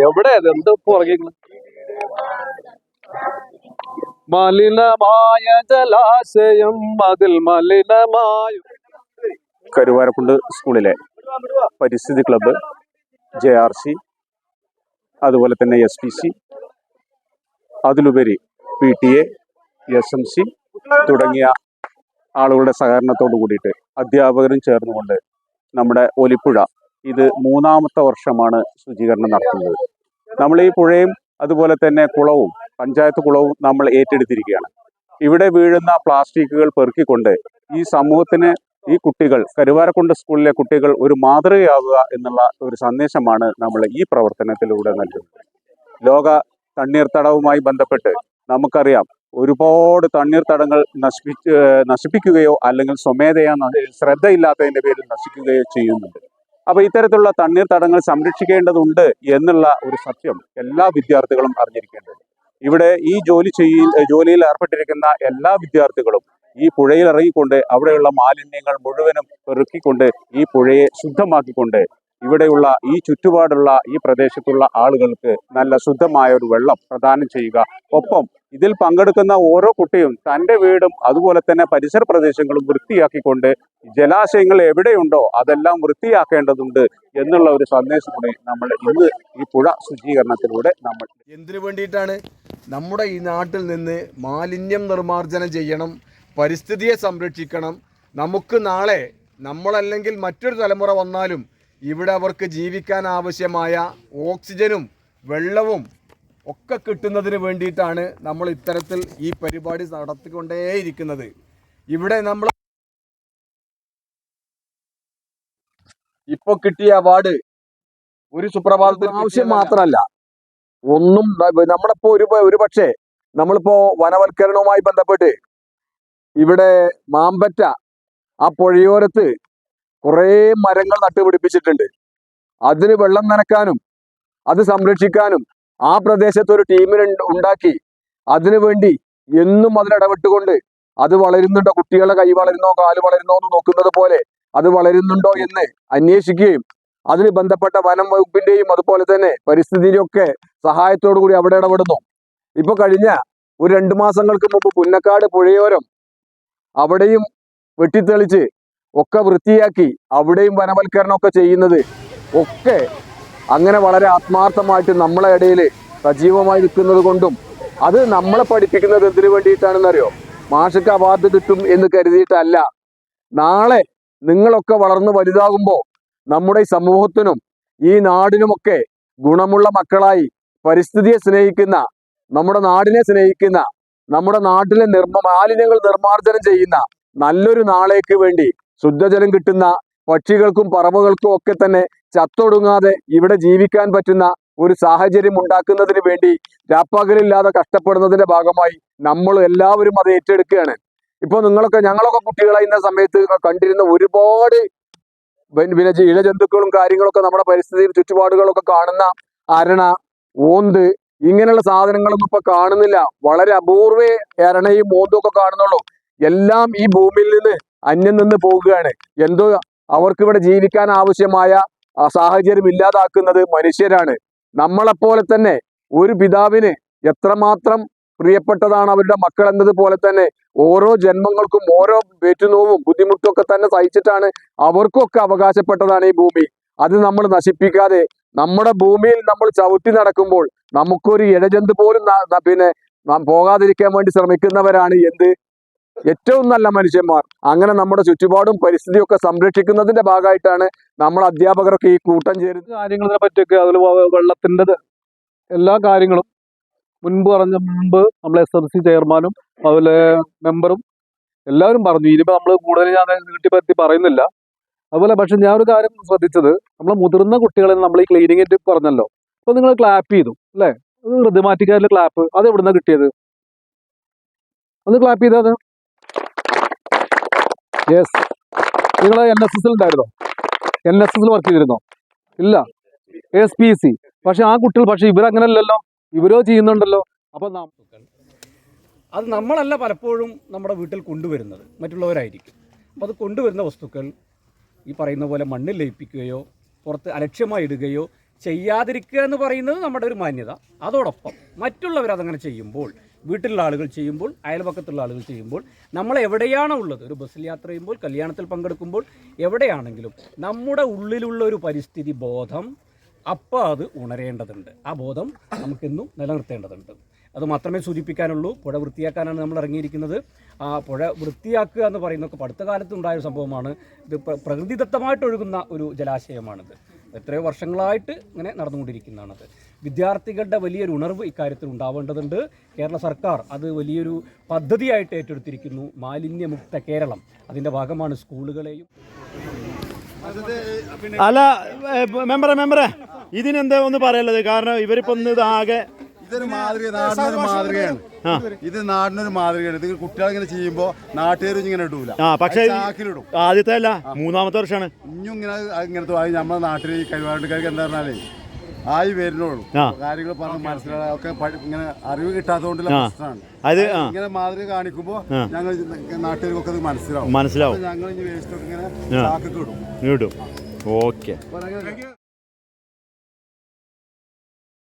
എവിടെ? എന്ത് പുറകിൽ മലിനമായ ജലാശയം അതിൽ മലിനമായ കരുവാരക്കുണ്ട് സ്കൂളിലെ പരിസ്ഥിതി ക്ലബ്ബ് ജെ ആർ സി അതുപോലെ തന്നെ എസ് പി സി അതിലുപരി P T A S M C തുടങ്ങിയ ആളുകളുടെ സഹകരണത്തോട് കൂടിയിട്ട് അധ്യാപകരും ചേർന്നുകൊണ്ട് നമ്മുടെ ഒലിപ്പുഴ ഇത് മൂന്നാമത്തെ വർഷമാണ് ശുചീകരണം നടത്തുന്നത്. നമ്മൾ ഈ പുഴയും അതുപോലെ തന്നെ കുളവും പഞ്ചായത്ത് കുളവും നമ്മൾ ഏറ്റെടുത്തിരിക്കുകയാണ്. ഇവിടെ വീഴുന്ന പ്ലാസ്റ്റിക്കുകൾ പെറുക്കിക്കൊണ്ട് ഈ സമൂഹത്തിന് ഈ കുട്ടികൾ കരുവാരക്കുണ്ട് സ്കൂളിലെ കുട്ടികൾ ഒരു മാതൃകയാകുക എന്നുള്ള ഒരു സന്ദേശമാണ് നമ്മൾ ഈ പ്രവർത്തനത്തിലൂടെ നൽകുന്നത്. ലോക തണ്ണീർത്തടവുമായി ബന്ധപ്പെട്ട് നമുക്കറിയാം ഒരുപാട് തണ്ണീർത്തടങ്ങൾ നശിപ്പിച്ച് നശിപ്പിക്കുകയോ അല്ലെങ്കിൽ സ്വമേധയാ ശ്രദ്ധയില്ലാത്തതിന്റെ പേരിൽ നശിക്കുകയോ ചെയ്യുന്നുണ്ട്. അപ്പൊ ഇത്തരത്തിലുള്ള തണ്ണീർത്തടങ്ങൾ സംരക്ഷിക്കേണ്ടതുണ്ട് എന്നുള്ള ഒരു സത്യം എല്ലാ വിദ്യാർത്ഥികളും അറിഞ്ഞിരിക്കേണ്ടത് ഇവിടെ ഈ ജോലി ചെയ്യിൽ ജോലിയിൽ ഏർപ്പെട്ടിരിക്കുന്ന എല്ലാ വിദ്യാർത്ഥികളും ഈ പുഴയിൽ ഇറങ്ങിക്കൊണ്ട് അവിടെയുള്ള മാലിന്യങ്ങൾ മുഴുവനും പെറുക്കിക്കൊണ്ട് ഈ പുഴയെ ശുദ്ധമാക്കിക്കൊണ്ട് ഇവിടെയുള്ള ഈ ചുറ്റുപാടുള്ള ഈ പ്രദേശത്തുള്ള ആളുകൾക്ക് നല്ല ശുദ്ധമായ ഒരു വെള്ളം പ്രദാനം ചെയ്യുക. ഒപ്പം ഇതിൽ പങ്കെടുക്കുന്ന ഓരോ കുട്ടിയും തന്റെ വീടും അതുപോലെ തന്നെ പരിസര പ്രദേശങ്ങളും വൃത്തിയാക്കിക്കൊണ്ട് ജലാശയങ്ങൾ എവിടെയുണ്ടോ അതെല്ലാം വൃത്തിയാക്കേണ്ടതുണ്ട് എന്നുള്ള ഒരു സന്ദേശം കൂടി നമ്മൾ ഇന്ന് ഈ പുഴ ശുചീകരണത്തിലൂടെ നമ്മൾ എന്തിനു വേണ്ടിയിട്ടാണ് നമ്മുടെ ഈ നാട്ടിൽ നിന്ന് മാലിന്യം നിർമ്മാർജനം ചെയ്യണം പരിസ്ഥിതിയെ സംരക്ഷിക്കണം നമുക്ക് നാളെ നമ്മളല്ലെങ്കിൽ മറ്റൊരു തലമുറ വന്നാലും ഇവിടെ അവർക്ക് ജീവിക്കാൻ ആവശ്യമായ ഓക്സിജനും വെള്ളവും ഒക്കെ കിട്ടുന്നതിന് വേണ്ടിയിട്ടാണ് നമ്മൾ ഇത്തരത്തിൽ ഈ പരിപാടി നടത്തിക്കൊണ്ടേയിരിക്കുന്നത്. ഇവിടെ നമ്മൾ ഇപ്പൊ കിട്ടിയ അവാർഡ് ഒരു സുപ്രഭാതത്തിന് ആവശ്യം മാത്രമല്ല ഒന്നും നമ്മളിപ്പോ ഒരു ഒരു പക്ഷേ നമ്മളിപ്പോ വനവൽക്കരണവുമായി ബന്ധപ്പെട്ട് ഇവിടെ മാമ്പറ്റ ആ പുഴയോരത്ത് കുറേ മരങ്ങൾ നട്ടുപിടിപ്പിച്ചിട്ടുണ്ട്. അതിന് വെള്ളം നനക്കാനും അത് സംരക്ഷിക്കാനും ആ പ്രദേശത്ത് ഒരു ടീമിനെ ഉണ്ടാക്കി. അതിനുവേണ്ടി എന്നും അതിലിടപെട്ടുകൊണ്ട് അത് വളരുന്നുണ്ടോ? കുട്ടികളുടെ കൈ വളരുന്നോ? കാൽ വളരുന്നോ എന്ന് നോക്കുന്നത് പോലെ അത് വളരുന്നുണ്ടോ എന്ന് അന്വേഷിക്കുകയും അതിന് ബന്ധപ്പെട്ട വനം വകുപ്പിന്റെയും അതുപോലെ തന്നെ പരിസ്ഥിതിയുടെ ഒക്കെ സഹായത്തോടു കൂടി അവിടെ ഇടപെടുന്നു. ഇപ്പൊ കഴിഞ്ഞ ഒരു രണ്ടു മാസങ്ങൾക്ക് മുമ്പ് പുന്നക്കാട് പുഴയോരം അവിടെയും വെട്ടിത്തെളിച്ച് ഒക്കെ വൃത്തിയാക്കി അവിടെയും വനവൽക്കരണം ഒക്കെ ചെയ്യുന്നത് ഒക്കെ അങ്ങനെ വളരെ ആത്മാർത്ഥമായിട്ട് നമ്മളെ ഇടയിൽ സജീവമായി നിൽക്കുന്നത് കൊണ്ടും അത് നമ്മളെ പഠിപ്പിക്കുന്നത് എന്തിനു വേണ്ടിയിട്ടാണെന്നറിയോ? മാഷക്ക് അവാർഡ് കിട്ടും എന്ന് കരുതിയിട്ടല്ല. നാളെ നിങ്ങളൊക്കെ വളർന്നു വലുതാകുമ്പോൾ നമ്മുടെ സമൂഹത്തിനും ഈ നാടിനുമൊക്കെ ഗുണമുള്ള മക്കളായി പരിസ്ഥിതിയെ സ്നേഹിക്കുന്ന നമ്മുടെ നാടിനെ സ്നേഹിക്കുന്ന നമ്മുടെ നാട്ടിലെ നിർമ്മ മാലിന്യങ്ങൾ നിർമ്മാർജനം ചെയ്യുന്ന നല്ലൊരു നാളേക്ക് വേണ്ടി ശുദ്ധജലം കിട്ടുന്ന പക്ഷികൾക്കും പറവകൾക്കും ഒക്കെ തന്നെ ചത്തൊടുങ്ങാതെ ഇവിടെ ജീവിക്കാൻ പറ്റുന്ന ഒരു സാഹചര്യം ഉണ്ടാക്കുന്നതിന് വേണ്ടി രാപ്പകലില്ലാതെ കഷ്ടപ്പെടുന്നതിന്റെ ഭാഗമായി നമ്മൾ എല്ലാവരും അത് ഏറ്റെടുക്കുകയാണ്. ഇപ്പൊ നിങ്ങളൊക്കെ ഞങ്ങളൊക്കെ കുട്ടികളായിരുന്ന സമയത്ത് കണ്ടിരുന്ന ഒരുപാട് പിന്നെ ഇഴജന്തുക്കളും കാര്യങ്ങളൊക്കെ നമ്മുടെ പരിസ്ഥിതിയിൽ ചുറ്റുപാടുകളൊക്കെ കാണുന്ന അരണ ഓന്ത് ഇങ്ങനെയുള്ള സാധനങ്ങളൊന്നും ഇപ്പൊ കാണുന്നില്ല. വളരെ അപൂർവേ അരണയും ഓന്തും ഒക്കെ കാണുന്നുള്ളൂ. എല്ലാം ഈ ഭൂമിയിൽ നിന്ന് അന്യം നിന്ന് പോകുകയാണ് എന്തോ അവർക്ക് ഇവിടെ ജീവിക്കാൻ ആവശ്യമായ ആ, സാഹചര്യം ഇല്ലാതാക്കുന്നത് മനുഷ്യരാണ്. നമ്മളെപ്പോലെ തന്നെ ഒരു പിതാവിന് എത്രമാത്രം പ്രിയപ്പെട്ടതാണ് അവരുടെ മക്കൾ എന്നതുപോലെ തന്നെ ഓരോ ജന്മങ്ങൾക്കും ഓരോ വേറ്റുനോവും ബുദ്ധിമുട്ടും ഒക്കെ തന്നെ സഹിച്ചിട്ടാണ് അവർക്കൊക്കെ അവകാശപ്പെട്ടതാണ് ഈ ഭൂമി. അത് നമ്മൾ നശിപ്പിക്കാതെ നമ്മുടെ ഭൂമിയിൽ നമ്മൾ ചവിട്ടി നടക്കുമ്പോൾ നമുക്കൊരു ഇഴജന്തു പോലും പിന്നെ പോകാതിരിക്കാൻ വേണ്ടി ശ്രമിക്കുന്നവരാണ് എന്ത്? ഏറ്റവും നല്ല മനുഷ്യന്മാർ. അങ്ങനെ നമ്മുടെ ചുറ്റുപാടും പരിസ്ഥിതിയും ഒക്കെ സംരക്ഷിക്കുന്നതിന്റെ ഭാഗമായിട്ടാണ് നമ്മൾ അധ്യാപകരൊക്കെ ഈ കൂട്ടം ചേരുന്ന കാര്യങ്ങളെ പറ്റിയൊക്കെ അതിൽ വെള്ളത്തിന്റെ എല്ലാ കാര്യങ്ങളും മുൻപ് പറഞ്ഞ മുൻപ് നമ്മൾ എസ് എം സി ചെയർമാനും അതുപോലെ മെമ്പറും എല്ലാവരും പറഞ്ഞു. ഇനിയിപ്പോൾ നമ്മൾ കൂടുതൽ ഞാൻ വീട്ടിൽ പറ്റി പറയുന്നില്ല. അതുപോലെ പക്ഷെ ഞാൻ ഒരു കാര്യം ശ്രദ്ധിച്ചത് നമ്മൾ മുതിർന്ന കുട്ടികളെ നമ്മൾ ഈ ക്ലീനിങ്ങിന്റെ പറഞ്ഞല്ലോ. അപ്പോൾ നിങ്ങൾ ക്ലാപ്പ് ചെയ്തു അല്ലേ? ഹൃദയമാറ്റിക്കാരിലെ ക്ലാപ്പ് അത് എവിടുന്ന കിട്ടിയത്? ഒന്ന് ക്ലാപ്പ് ചെയ്തത് യെസ് നിങ്ങൾ എൻ എസ് എസിൽ ഉണ്ടായിരുന്നോ എൻ എസ് എസിൽ വർക്ക് ചെയ്തിരുന്നോ? ഇല്ല. എസ് പി സി പക്ഷെ ആ കുട്ടികൾ പക്ഷെ ഇവരങ്ങനല്ലല്ലോ. ഇവരോ ചെയ്യുന്നുണ്ടല്ലോ. അപ്പൊ അത് നമ്മളല്ല പലപ്പോഴും നമ്മുടെ വീട്ടിൽ കൊണ്ടുവരുന്നത്. മറ്റുള്ളവരായിരിക്കും. അപ്പോൾ അത് കൊണ്ടുവരുന്ന വസ്തുക്കൾ ഈ പറയുന്ന പോലെ മണ്ണിൽ ലയിപ്പിക്കുകയോ പുറത്ത് അലക്ഷ്യമായി ഇടുകയോ ചെയ്യാതിരിക്കുക എന്ന് പറയുന്നത് നമ്മുടെ ഒരു മാന്യത. അതോടൊപ്പം മറ്റുള്ളവർ അതങ്ങനെ ചെയ്യുമ്പോൾ വീട്ടിലുള്ള ആളുകൾ ചെയ്യുമ്പോൾ അയൽപക്കത്തുള്ള ആളുകൾ ചെയ്യുമ്പോൾ നമ്മൾ എവിടെയാണോ ഉള്ളത് ഒരു ബസ്സിൽ യാത്ര ചെയ്യുമ്പോൾ കല്യാണത്തിൽ പങ്കെടുക്കുമ്പോൾ എവിടെയാണെങ്കിലും നമ്മുടെ ഉള്ളിലുള്ള ഒരു പരിസ്ഥിതി ബോധം അപ്പോൾ അത് ഉണരേണ്ടതുണ്ട്. ആ ബോധം നമുക്കെന്നും നിലനിർത്തേണ്ടതുണ്ട്. അത് മാത്രമേ സൂചിപ്പിക്കാനുള്ളൂ. പുഴ വൃത്തിയാക്കാനാണ് നമ്മൾ ഇറങ്ങിയിരിക്കുന്നത്. ആ പുഴ വൃത്തിയാക്കുക എന്ന് പറയുന്നതൊക്കെ അടുത്ത കാലത്ത് ഉണ്ടായ ഒരു സംഭവമാണ്. ഇത് പ്ര- പ്രകൃതിദത്തമായിട്ട് ഒഴുകുന്ന ഒരു ജലാശയമാണിത്. എത്രയോ വർഷങ്ങളായിട്ട് ഇങ്ങനെ നടന്നുകൊണ്ടിരിക്കുന്നതാണത്. വിദ്യാർത്ഥികളുടെ വലിയൊരു ഉണർവ് ഇക്കാര്യത്തിൽ ഉണ്ടാവേണ്ടതുണ്ട്. കേരള സർക്കാർ അത് വലിയൊരു പദ്ധതിയായിട്ട് ഏറ്റെടുത്തിരിക്കുന്നു. മാലിന്യമുക്ത കേരളം. അതിന്റെ ഭാഗമാണ് സ്കൂളുകളെയും. അല്ല മെമ്പറെ മെമ്പറെ ഇതിനെന്താ ഒന്ന് പറയുള്ളത് കാരണം ഇവരിപ്പോൾ ഒന്ന് ഇതാകെ ഇതൊരു മാതൃക നാടിനൊരു മാതൃകയാണ്. ഇത് നാടിനൊരു മാതൃകയാണ്. ഇത് കുട്ടികൾ ഇങ്ങനെ ചെയ്യുമ്പോ നാട്ടുകാരും ഇങ്ങനെ ഇടൂല. ആ പക്ഷേ ചാക്കിലിടും. ആദ്യത്തെ അല്ല മൂന്നാമത്തെ വർഷമാണ് ഇനിയും ഇങ്ങനെ ഇങ്ങനെ ഇങ്ങനത്തെ ആയി നമ്മുടെ നാട്ടിൽ ഈ കഴിവാട്ടുകാർക്ക് എന്താ പറഞ്ഞാലേ ആയി വരുന്നുള്ളൂ. കാര്യങ്ങൾ പറഞ്ഞ് മനസ്സിലാകാൻ ഒക്കെ ഇങ്ങനെ അറിവ് കിട്ടാത്തതുകൊണ്ടുള്ള പ്രശ്നമാണ്. അത് ഇങ്ങനെ മാതൃക കാണിക്കുമ്പോ ഞങ്ങൾ നാട്ടുകാർക്കൊക്കെ അത് മനസ്സിലാവും. മനസ്സിലാവും. ഞങ്ങൾ ഇനി വേസ്റ്റ് ഒക്കെ ഇങ്ങനെ ആ. ചാക്കൊക്കെ ഇടും ഇടും. ഓക്കെ.